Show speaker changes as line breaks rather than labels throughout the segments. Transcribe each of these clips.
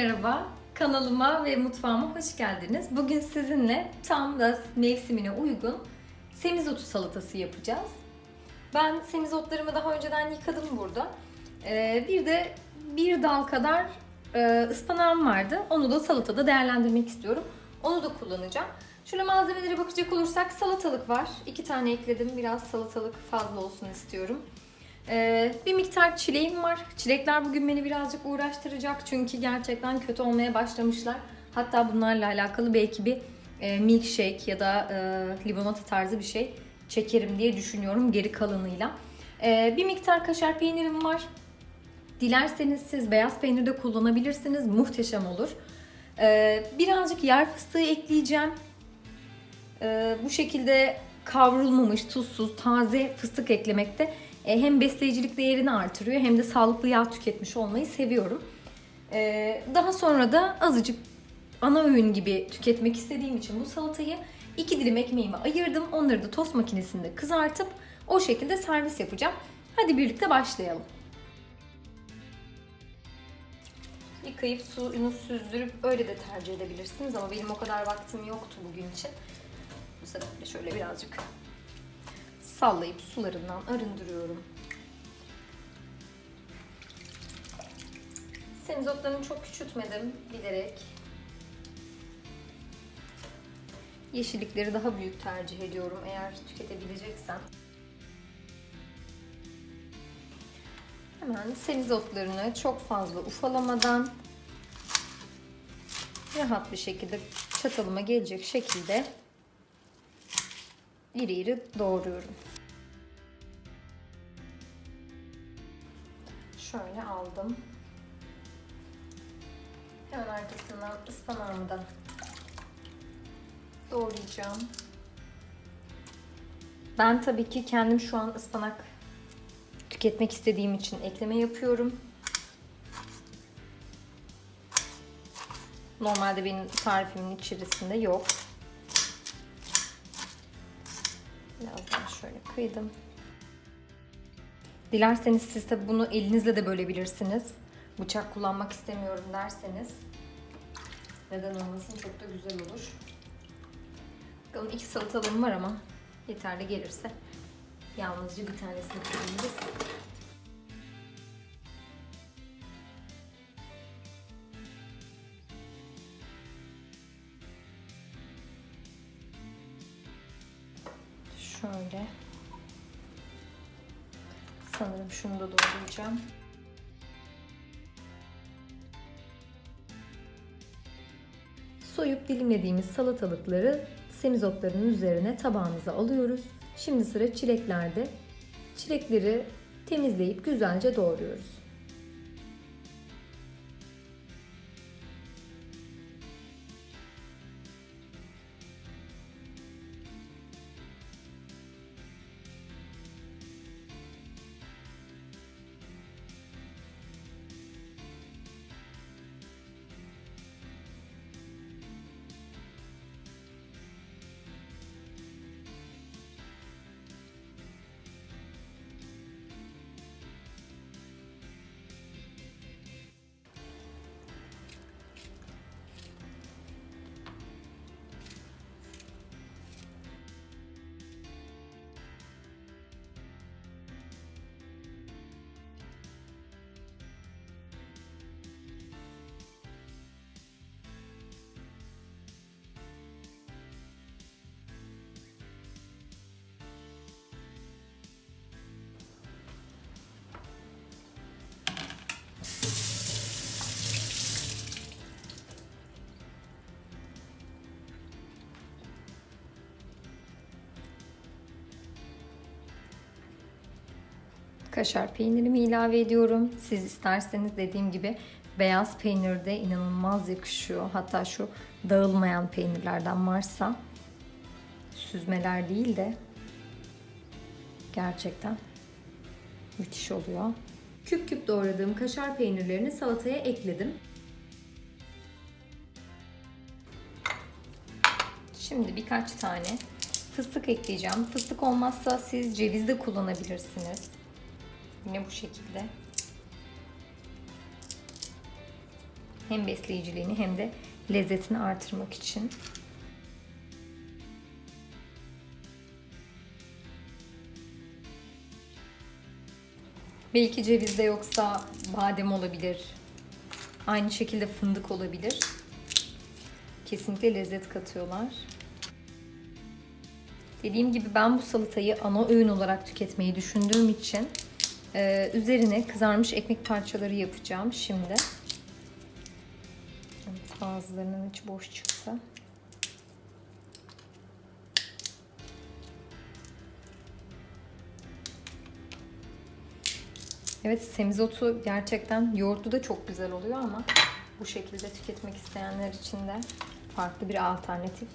Merhaba. Kanalıma ve mutfağıma hoş geldiniz. Bugün sizinle tam da mevsimine uygun semizotu salatası yapacağız. Ben semizotlarımı daha önceden yıkadım burada. Ee, bir de bir dal kadar e, ıspanağım vardı. Onu da salatada değerlendirmek istiyorum. Onu da kullanacağım. Şöyle malzemelere bakacak olursak salatalık var. İki tane ekledim. Biraz salatalık fazla olsun istiyorum. Ee, bir miktar çileğim var. Çilekler bugün beni birazcık uğraştıracak çünkü gerçekten kötü olmaya başlamışlar. Hatta bunlarla alakalı belki bir e, milkshake ya da e, limonata tarzı bir şey çekerim diye düşünüyorum geri kalanıyla. Ee, bir miktar kaşar peynirim var. Dilerseniz siz beyaz peynir de kullanabilirsiniz. Muhteşem olur. Ee, birazcık yer fıstığı ekleyeceğim. Ee, bu şekilde kavrulmamış, tuzsuz, taze fıstık eklemekte hem besleyicilik değerini artırıyor hem de sağlıklı yağ tüketmiş olmayı seviyorum. Ee, daha sonra da azıcık ana öğün gibi tüketmek istediğim için bu salatayı iki dilim ekmeğimi ayırdım. Onları da tost makinesinde kızartıp o şekilde servis yapacağım. Hadi birlikte başlayalım. Yıkayıp suyunu süzdürüp öyle de tercih edebilirsiniz ama benim o kadar vaktim yoktu bugün için. Bu sebeple şöyle birazcık sallayıp sularından arındırıyorum. Semizotlarını çok küçültmedim bilerek. Yeşillikleri daha büyük tercih ediyorum eğer tüketebileceksem. Hemen semizotlarını çok fazla ufalamadan rahat bir şekilde çatalıma gelecek şekilde iri iri doğruyorum. Şöyle aldım. Hemen arkasından ıspanağımı da doğrayacağım. Ben tabii ki kendim şu an ıspanak tüketmek istediğim için ekleme yapıyorum. Normalde benim tarifimin içerisinde yok. Biraz daha şöyle kıydım. Dilerseniz siz tabi bunu elinizle de bölebilirsiniz. Bıçak kullanmak istemiyorum derseniz. Neden olmasın çok da güzel olur. Bakalım iki salatalığım var ama yeterli gelirse yalnızca bir tanesini kullanırız. Sanırım şunu da doğrayacağım. Soyup dilimlediğimiz salatalıkları semizotların üzerine tabağımıza alıyoruz. Şimdi sıra çileklerde. Çilekleri temizleyip güzelce doğruyoruz. Kaşar peynirimi ilave ediyorum. Siz isterseniz dediğim gibi beyaz peynir de inanılmaz yakışıyor. Hatta şu dağılmayan peynirlerden varsa süzmeler değil de gerçekten müthiş oluyor. Küp küp doğradığım kaşar peynirlerini salataya ekledim. Şimdi birkaç tane fıstık ekleyeceğim. Fıstık olmazsa siz ceviz de kullanabilirsiniz. Yine bu şekilde. Hem besleyiciliğini hem de lezzetini artırmak için. Belki cevizde yoksa badem olabilir. Aynı şekilde fındık olabilir. Kesinlikle lezzet katıyorlar. Dediğim gibi ben bu salatayı ana öğün olarak tüketmeyi düşündüğüm için e, üzerine kızarmış ekmek parçaları yapacağım şimdi. Evet, bazılarının içi boş çıksa. Evet semizotu gerçekten yoğurtlu da çok güzel oluyor ama bu şekilde tüketmek isteyenler için de farklı bir alternatif.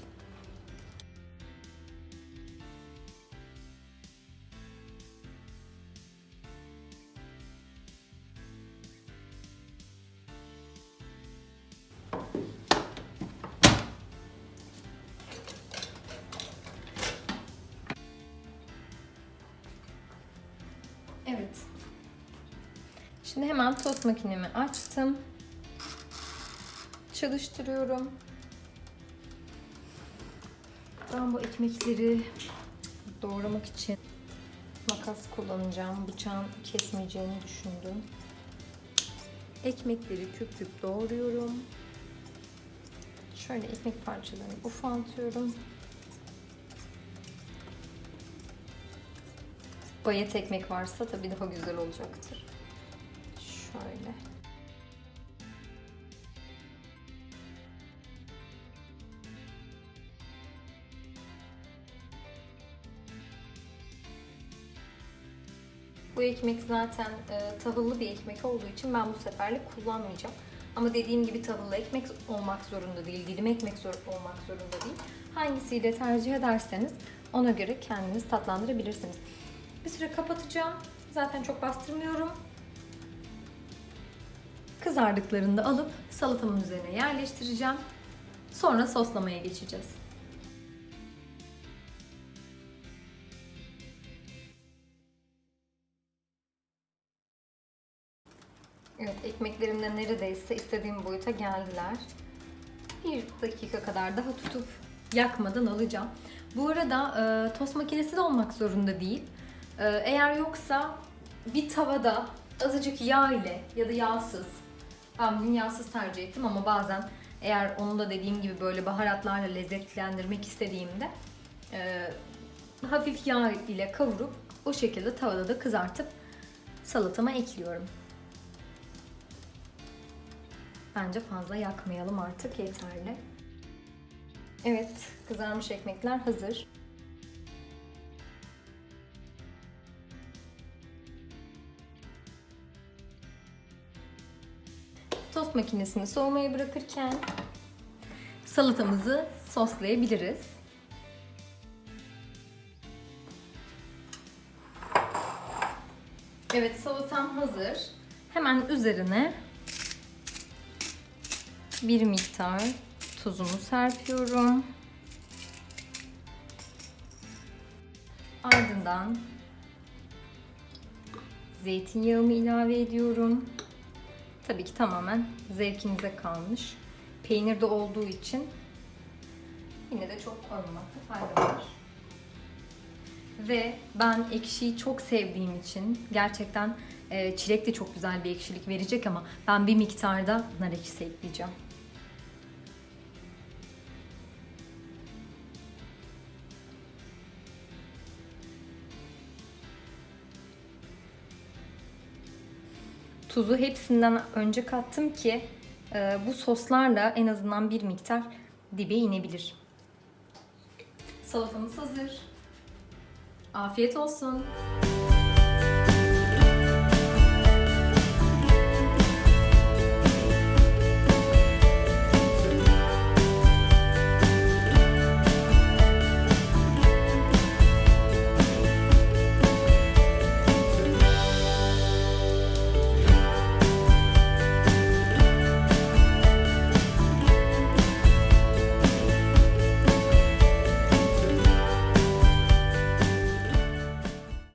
Evet. Şimdi hemen tost makinemi açtım. Çalıştırıyorum. Ben bu ekmekleri doğramak için makas kullanacağım. Bıçağın kesmeyeceğini düşündüm. Ekmekleri küp küp doğruyorum. Şöyle ekmek parçalarını ufaltıyorum. Bayat ekmek varsa tabii daha güzel olacaktır. Şöyle. Bu ekmek zaten e, tahıllı bir ekmek olduğu için ben bu seferlik kullanmayacağım. Ama dediğim gibi tahıllı ekmek olmak zorunda değil, dilim ekmek zor olmak zorunda değil. Hangisiyle tercih ederseniz ona göre kendiniz tatlandırabilirsiniz. Bir süre kapatacağım. Zaten çok bastırmıyorum. Kızardıklarında alıp salatamın üzerine yerleştireceğim. Sonra soslamaya geçeceğiz. Evet, ekmeklerim de neredeyse istediğim boyuta geldiler. Bir dakika kadar daha tutup yakmadan alacağım. Bu arada e, tost makinesi de olmak zorunda değil. E, eğer yoksa bir tavada azıcık yağ ile ya da yağsız. Ben bugün yağsız tercih ettim ama bazen eğer onu da dediğim gibi böyle baharatlarla lezzetlendirmek istediğimde e, hafif yağ ile kavurup o şekilde tavada da kızartıp salatama ekliyorum. Bence fazla yakmayalım artık yeterli. Evet, kızarmış ekmekler hazır. Makinesini soğumaya bırakırken salatamızı soslayabiliriz. Evet, salatam hazır. Hemen üzerine bir miktar tuzumu serpiyorum. Ardından zeytinyağımı ilave ediyorum. Tabii ki tamamen zevkinize kalmış. Peynirde olduğu için yine de çok koymamakta fayda var. Ve ben ekşiyi çok sevdiğim için gerçekten e, çilek de çok güzel bir ekşilik verecek ama ben bir miktarda nar ekşisi ekleyeceğim. Tuzu hepsinden önce kattım ki e, bu soslarla en azından bir miktar dibe inebilir. Salatamız hazır. Afiyet olsun.